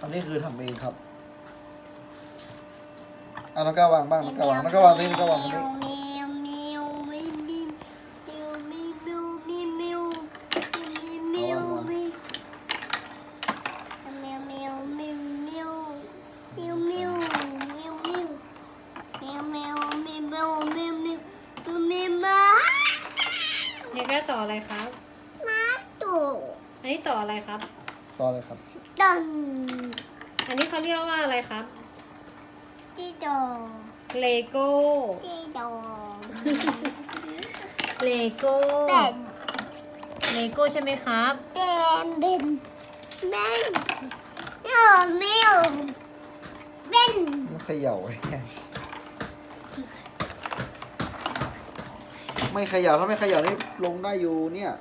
อันนี้คือทำเองครับอะน้อก้าววางบ้างน้อก้าววางน้อก้าววางนี่น้อก้าววางนี้ มิแมิวมิวมิวมิวมาเนก้าต่ออะไรครับ มาตุอันนี้ต่ออะไรครับ ต่ออะไรครับ ตันอันนี้เขาเรียกว่าอะไรครับจีโดเลโก้จีโดเลโก้ เป็นเลโก้ใช่ไหมครับ เต็มเป็นแมวนมิวมิวเป็นมันเขย่าไว้ ไม่ขย่าถ้าไม่ขย่านี่ลงได้อยู่เนี่ย